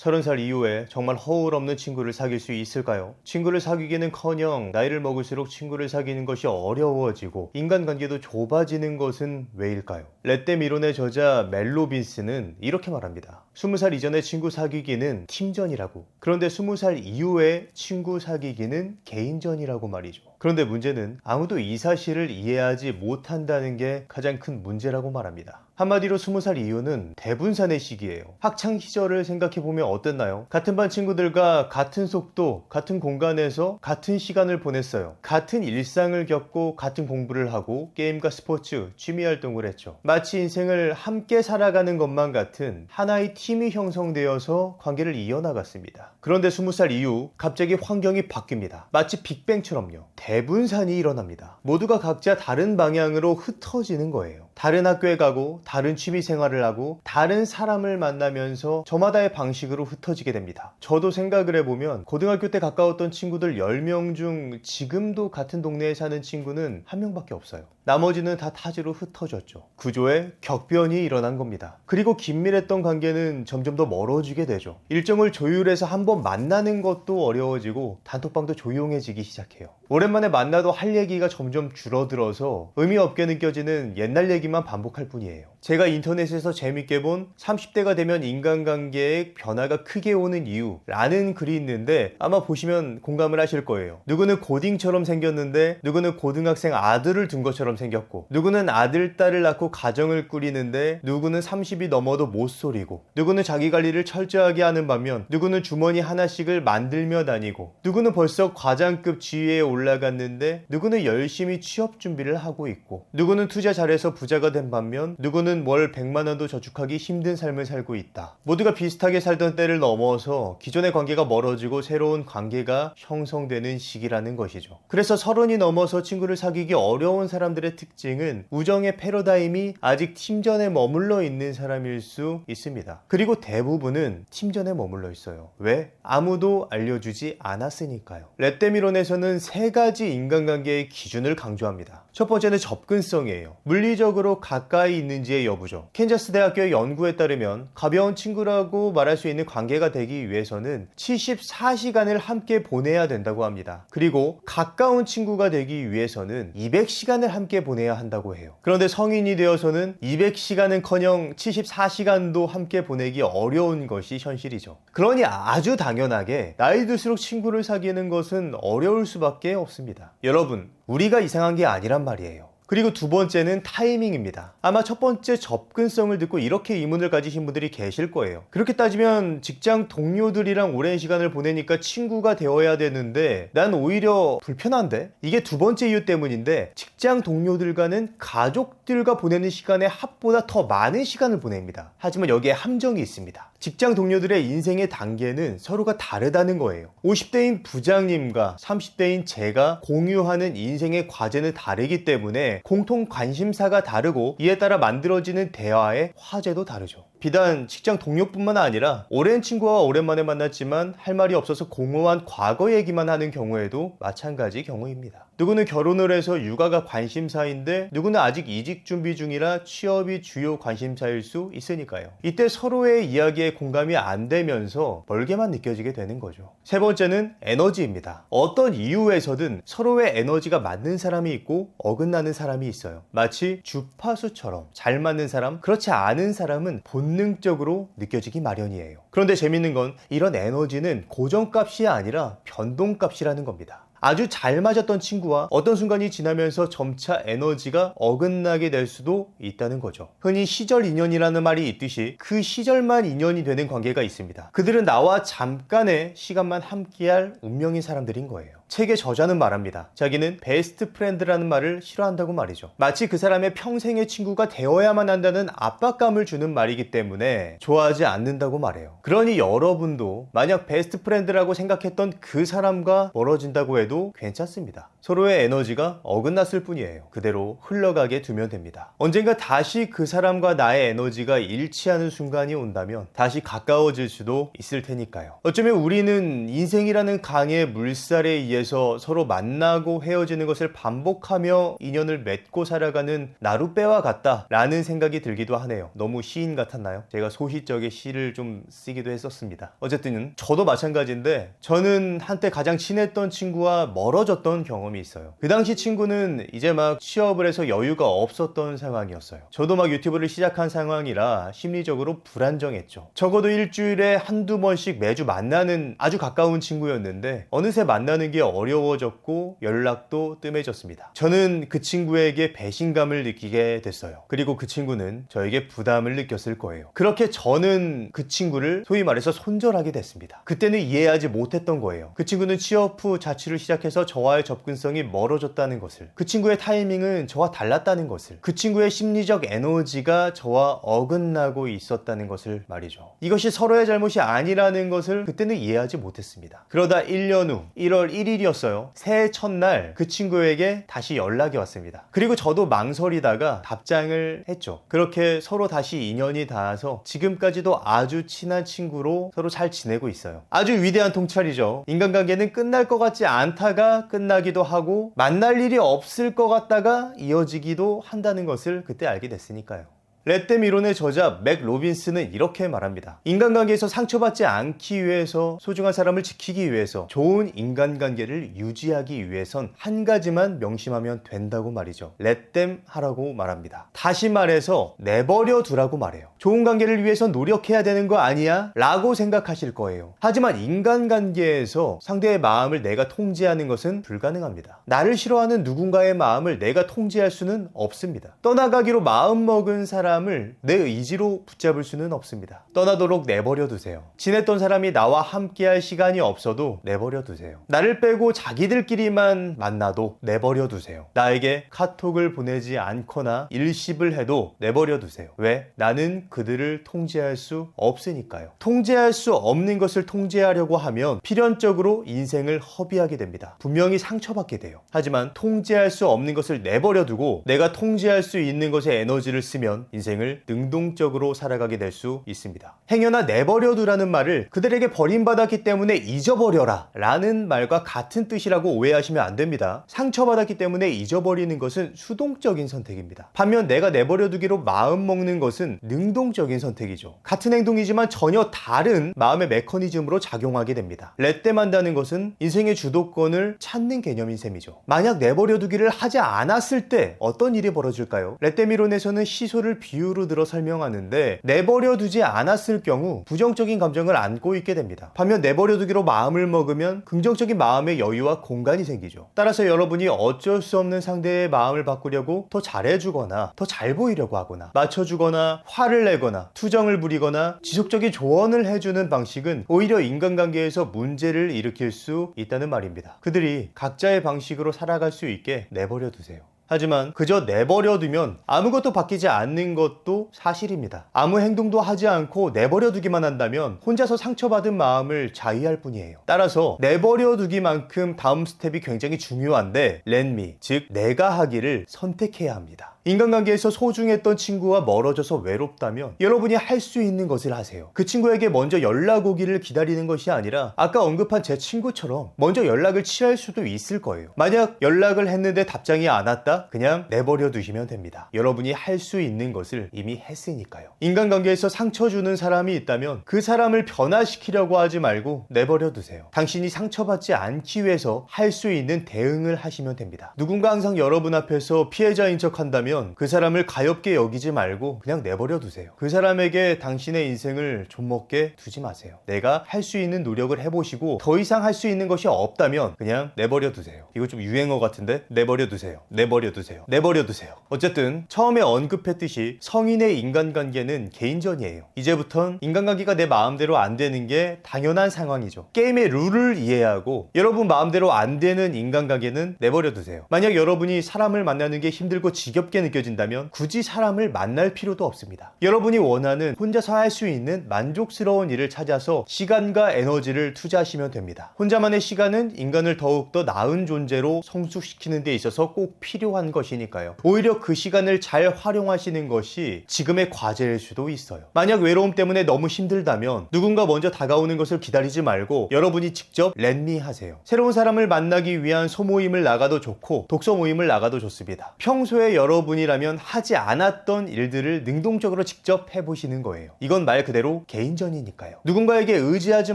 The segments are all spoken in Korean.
30살 이후에 정말 허울 없는 친구를 사귈 수 있을까요? 친구를 사귀기는 커녕 나이를 먹을수록 친구를 사귀는 것이 어려워지고 인간관계도 좁아지는 것은 왜일까요? 레떼 미론의 저자 멜로빈스는 이렇게 말합니다. 20살 이전에 친구 사귀기는 팀전이라고. 그런데 20살 이후에 친구 사귀기는 개인전이라고 말이죠. 그런데 문제는 아무도 이 사실을 이해하지 못한다는 게 가장 큰 문제라고 말합니다. 한마디로 20살 이후는 대분산의 시기예요. 학창 시절을 생각해 보면 어땠나요? 같은 반 친구들과 같은 속도, 같은 공간에서 같은 시간을 보냈어요. 같은 일상을 겪고 같은 공부를 하고 게임과 스포츠, 취미 활동을 했죠. 마치 인생을 함께 살아가는 것만 같은 하나의 팀이 형성되어서 관계를 이어나갔습니다. 그런데 20살 이후 갑자기 환경이 바뀝니다. 마치 빅뱅처럼요. 대분산이 일어납니다. 모두가 각자 다른 방향으로 흩어지는 거예요. 다른 학교에 가고 다른 취미 생활을 하고 다른 사람을 만나면서 저마다의 방식으로 흩어지게 됩니다. 저도 생각을 해보면 고등학교 때 가까웠던 친구들 10명 중 지금도 같은 동네에 사는 친구는 한 명밖에 없어요. 나머지는 다 타지로 흩어졌죠. 구조에 격변이 일어난 겁니다. 그리고 긴밀했던 관계는 점점 더 멀어지게 되죠. 일정을 조율해서 한번 만나는 것도 어려워지고 단톡방도 조용해지기 시작해요. 오랜만에 만나도 할 얘기가 점점 줄어들어서 의미 없게 느껴지는 옛날 얘기 만 반복할 뿐이에요. 제가 인터넷에서 재밌게 본 30대가 되면 인간관계에 변화가 크게 오는 이유라는 글이 있는데 아마 보시면 공감을 하실 거예요. 누구는 고딩처럼 생겼는데 누구는 고등학생 아들을 둔 것처럼 생겼고 누구는 아들, 딸을 낳고 가정을 꾸리는데 누구는 30이 넘어도 못소리고 누구는 자기 관리를 철저하게 하는 반면 누구는 주머니 하나씩을 만들며 다니고 누구는 벌써 과장급 지위에 올라갔는데 누구는 열심히 취업 준비를 하고 있고 누구는 투자 잘해서 부자가 된 반면 누구는 월 100만 원도 저축하기 힘든 삶을 살고 있다. 모두가 비슷하게 살던 때를 넘어서 기존의 관계가 멀어지고 새로운 관계가 형성되는 시기라는 것이죠. 그래서 서른이 넘어서 친구를 사귀기 어려운 사람들의 특징은 우정의 패러다임이 아직 팀전에 머물러 있는 사람일 수 있습니다. 그리고 대부분은 팀전에 머물러 있어요. 왜? 아무도 알려주지 않았으니까요. 레떼미론에서는 세 가지 인간관계의 기준을 강조합니다. 첫 번째는 접근성이에요. 물리적으로 가까이 있는지의 여부죠. 캔자스 대학교의 연구에 따르면 가벼운 친구라고 말할 수 있는 관계가 되기 위해서는 74시간을 함께 보내야 된다고 합니다. 그리고 가까운 친구가 되기 위해서는 200시간을 함께 보내야 한다고 해요. 그런데 성인이 되어서는 200시간은 커녕 74시간도 함께 보내기 어려운 것이 현실이죠. 그러니 아주 당연하게 나이 들수록 친구를 사귀는 것은 어려울 수밖에 없습니다. 여러분, 우리가 이상한 게 아니란 말이에요. 그리고 두 번째는 타이밍입니다. 아마 첫 번째 접근성을 듣고 이렇게 의문을 가지신 분들이 계실 거예요. 그렇게 따지면 직장 동료들이랑 오랜 시간을 보내니까 친구가 되어야 되는데 난 오히려 불편한데? 이게 두 번째 이유 때문인데 직장 동료들과는 가족들과 보내는 시간의 합보다 더 많은 시간을 보냅니다. 하지만 여기에 함정이 있습니다. 직장 동료들의 인생의 단계는 서로가 다르다는 거예요. 50대인 부장님과 30대인 제가 공유하는 인생의 과제는 다르기 때문에 공통 관심사가 다르고 이에 따라 만들어지는 대화의 화제도 다르죠. 비단 직장 동료뿐만 아니라 오랜 친구와 오랜만에 만났지만 할 말이 없어서 공허한 과거 얘기만 하는 경우에도 마찬가지 경우입니다. 누구는 결혼을 해서 육아가 관심사인데 누구는 아직 이직 준비 중이라 취업이 주요 관심사일 수 있으니까요. 이때 서로의 이야기에 공감이 안 되면서 멀게만 느껴지게 되는 거죠. 세 번째는 에너지입니다. 어떤 이유에서든 서로의 에너지가 맞는 사람이 있고 어긋나는 사람이 있어요. 마치 주파수처럼 잘 맞는 사람, 그렇지 않은 사람은 본능적으로 느껴지기 마련이에요. 그런데 재밌는 건 이런 에너지는 고정값이 아니라 변동값이라는 겁니다. 아주 잘 맞았던 친구와 어떤 순간이 지나면서 점차 에너지가 어긋나게 될 수도 있다는 거죠. 흔히 시절 인연이라는 말이 있듯이 그 시절만 인연이 되는 관계가 있습니다. 그들은 나와 잠깐의 시간만 함께할 운명인 사람들인 거예요. 책의 저자는 말합니다. 자기는 베스트 프렌드라는 말을 싫어한다고 말이죠. 마치 그 사람의 평생의 친구가 되어야만 한다는 압박감을 주는 말이기 때문에 좋아하지 않는다고 말해요. 그러니 여러분도 만약 베스트 프렌드라고 생각했던 그 사람과 멀어진다고 해도 괜찮습니다. 서로의 에너지가 어긋났을 뿐이에요. 그대로 흘러가게 두면 됩니다. 언젠가 다시 그 사람과 나의 에너지가 일치하는 순간이 온다면 다시 가까워질 수도 있을 테니까요. 어쩌면 우리는 인생이라는 강의 물살에 의해 위해서 서로 만나고 헤어지는 것을 반복하며 인연을 맺고 살아가는 나룻배와 같다라는 생각이 들기도 하네요. 너무 시인 같았나요? 제가 소시적의 시를 좀 쓰기도 했었습니다. 어쨌든 저도 마찬가지인데 저는 한때 가장 친했던 친구와 멀어졌던 경험이 있어요. 그 당시 친구는 이제 막 취업을 해서 여유가 없었던 상황이었어요. 저도 막 유튜브를 시작한 상황이라 심리적으로 불안정했죠. 적어도 일주일에 한두 번씩 매주 만나는 아주 가까운 친구였는데 어느새 만나는 게 어려워졌고 연락도 뜸해졌습니다. 저는 그 친구에게 배신감을 느끼게 됐어요. 그리고 그 친구는 저에게 부담을 느꼈을 거예요. 그렇게 저는 그 친구를 소위 말해서 손절하게 됐습니다. 그때는 이해하지 못했던 거예요. 그 친구는 취업 후 자취를 시작해서 저와의 접근성이 멀어졌다는 것을, 그 친구의 타이밍은 저와 달랐다는 것을, 그 친구의 심리적 에너지가 저와 어긋나고 있었다는 것을 말이죠. 이것이 서로의 잘못이 아니라는 것을 그때는 이해하지 못했습니다. 그러다 1년 후 1월 1일 이었어요. 새해 첫날 그 친구에게 다시 연락이 왔습니다. 그리고 저도 망설이다가 답장을 했죠. 그렇게 서로 다시 인연이 닿아서 지금까지도 아주 친한 친구로 서로 잘 지내고 있어요. 아주 위대한 통찰이죠. 인간관계는 끝날 것 같지 않다가 끝나기도 하고 만날 일이 없을 것 같다가 이어지기도 한다는 것을 그때 알게 됐으니까요. 렛댐 이론의 저자 맥 로빈스는 이렇게 말합니다. 인간관계에서 상처받지 않기 위해서 소중한 사람을 지키기 위해서 좋은 인간관계를 유지하기 위해선 한 가지만 명심하면 된다고 말이죠. 렛댐 하라고 말합니다. 다시 말해서 내버려 두라고 말해요. 좋은 관계를 위해서 노력해야 되는 거 아니야? 라고 생각하실 거예요. 하지만 인간관계에서 상대의 마음을 내가 통제하는 것은 불가능합니다. 나를 싫어하는 누군가의 마음을 내가 통제할 수는 없습니다. 떠나가기로 마음먹은 사람 을 내 의지로 붙잡을 수는 없습니다. 떠나도록 내버려 두세요. 지냈던 사람이 나와 함께할 시간이 없어도 내버려 두세요. 나를 빼고 자기들끼리만 만나도 내버려 두세요. 나에게 카톡을 보내지 않거나 일십을 해도 내버려 두세요. 왜? 나는 그들을 통제할 수 없으니까요. 통제할 수 없는 것을 통제하려고 하면 필연적으로 인생을 허비하게 됩니다. 분명히 상처받게 돼요. 하지만 통제할 수 없는 것을 내버려 두고 내가 통제할 수 있는 것에 에너지를 쓰면 인생을 능동적으로 살아가게 될 수 있습니다. 행여나 내버려 두라는 말을 그들에게 버림받았기 때문에 잊어버려라 라는 말과 같은 뜻이라고 오해하시면 안 됩니다. 상처받았기 때문에 잊어버리는 것은 수동적인 선택입니다. 반면 내가 내버려 두기로 마음 먹는 것은 능동적인 선택이죠. 같은 행동이지만 전혀 다른 마음의 메커니즘으로 작용하게 됩니다. 렛대만다는 것은 인생의 주도권을 찾는 개념인 셈이죠. 만약 내버려 두기를 하지 않았을 때 어떤 일이 벌어질까요? 렛대미론에서는 시소를 비유로 들어 설명하는데 내버려 두지 않았을 경우 부정적인 감정을 안고 있게 됩니다. 반면 내버려 두기로 마음을 먹으면 긍정적인 마음의 여유와 공간이 생기죠. 따라서 여러분이 어쩔 수 없는 상대의 마음을 바꾸려고 더 잘해주거나 더 잘 보이려고 하거나 맞춰주거나 화를 내거나 투정을 부리거나 지속적인 조언을 해주는 방식은 오히려 인간관계에서 문제를 일으킬 수 있다는 말입니다. 그들이 각자의 방식으로 살아갈 수 있게 내버려 두세요. 하지만 그저 내버려 두면 아무것도 바뀌지 않는 것도 사실입니다. 아무 행동도 하지 않고 내버려 두기만 한다면 혼자서 상처받은 마음을 자위할 뿐이에요. 따라서 내버려 두기만큼 다음 스텝이 굉장히 중요한데 렌미, 즉 내가 하기를 선택해야 합니다. 인간관계에서 소중했던 친구와 멀어져서 외롭다면 여러분이 할 수 있는 것을 하세요. 그 친구에게 먼저 연락 오기를 기다리는 것이 아니라 아까 언급한 제 친구처럼 먼저 연락을 취할 수도 있을 거예요. 만약 연락을 했는데 답장이 안 왔다? 그냥 내버려 두시면 됩니다. 여러분이 할 수 있는 것을 이미 했으니까요. 인간관계에서 상처 주는 사람이 있다면 그 사람을 변화시키려고 하지 말고 내버려 두세요. 당신이 상처받지 않기 위해서 할 수 있는 대응을 하시면 됩니다. 누군가 항상 여러분 앞에서 피해자인 척 한다면 그 사람을 가엽게 여기지 말고 그냥 내버려 두세요. 그 사람에게 당신의 인생을 좀먹게 두지 마세요. 내가 할 수 있는 노력을 해보시고 더 이상 할 수 있는 것이 없다면 그냥 내버려 두세요. 이거 좀 유행어 같은데 내버려 두세요. 내버려 두세요. 내버려 두세요. 어쨌든 처음에 언급했듯이 성인의 인간관계는 개인전이에요. 이제부턴 인간관계가 내 마음대로 안 되는 게 당연한 상황이죠. 게임의 룰을 이해하고 여러분 마음대로 안 되는 인간관계는 내버려 두세요. 만약 여러분이 사람을 만나는 게 힘들고 지겹게 쉽게 느껴진다면 굳이 사람을 만날 필요도 없습니다. 여러분이 원하는 혼자서 할 수 있는 만족스러운 일을 찾아서 시간과 에너지를 투자하시면 됩니다. 혼자만의 시간은 인간을 더욱더 나은 존재로 성숙시키는 데 있어서 꼭 필요한 것이니까요. 오히려 그 시간을 잘 활용하시는 것이 지금의 과제일 수도 있어요. 만약 외로움 때문에 너무 힘들다면 누군가 먼저 다가오는 것을 기다리지 말고 여러분이 직접 렛미 하세요. 새로운 사람을 만나기 위한 소모임을 나가도 좋고 독서 모임을 나가도 좋습니다. 평소에 여러분 이라면 하지 않았던 일들을 능동적으로 직접 해보시는 거예요. 이건 말 그대로 개인전이니까요. 누군가에게 의지하지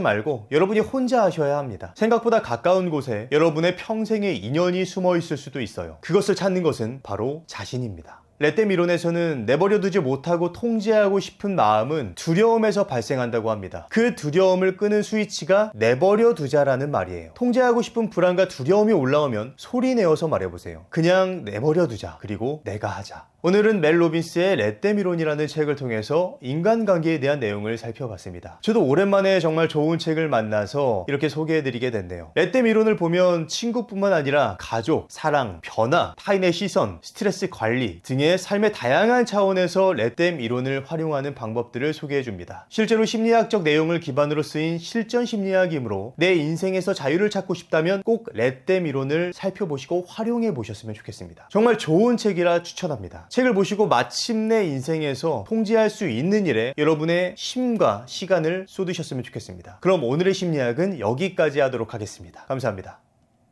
말고 여러분이 혼자 하셔야 합니다. 생각보다 가까운 곳에 여러분의 평생의 인연이 숨어 있을 수도 있어요. 그것을 찾는 것은 바로 자신입니다. 레떼 미론에서는 내버려두지 못하고 통제하고 싶은 마음은 두려움에서 발생한다고 합니다. 그 두려움을 끄는 스위치가 내버려두자라는 말이에요. 통제하고 싶은 불안과 두려움이 올라오면 소리 내어서 말해보세요. 그냥 내버려두자. 그리고 내가 하자. 오늘은 멜 로빈스의 레떼미론이라는 책을 통해서 인간관계에 대한 내용을 살펴봤습니다. 저도 오랜만에 정말 좋은 책을 만나서 이렇게 소개해드리게 됐네요. 레떼미론을 보면 친구뿐만 아니라 가족, 사랑, 변화, 타인의 시선, 스트레스 관리 등의 삶의 다양한 차원에서 레떼 이론을 활용하는 방법들을 소개해줍니다. 실제로 심리학적 내용을 기반으로 쓰인 실전 심리학이므로 내 인생에서 자유를 찾고 싶다면 꼭 레떼 이론을 살펴보시고 활용해 보셨으면 좋겠습니다. 정말 좋은 책이라 추천합니다. 책을 보시고 마침내 인생에서 통제할 수 있는 일에 여러분의 힘과 시간을 쏟으셨으면 좋겠습니다. 그럼 오늘의 심리학은 여기까지 하도록 하겠습니다. 감사합니다.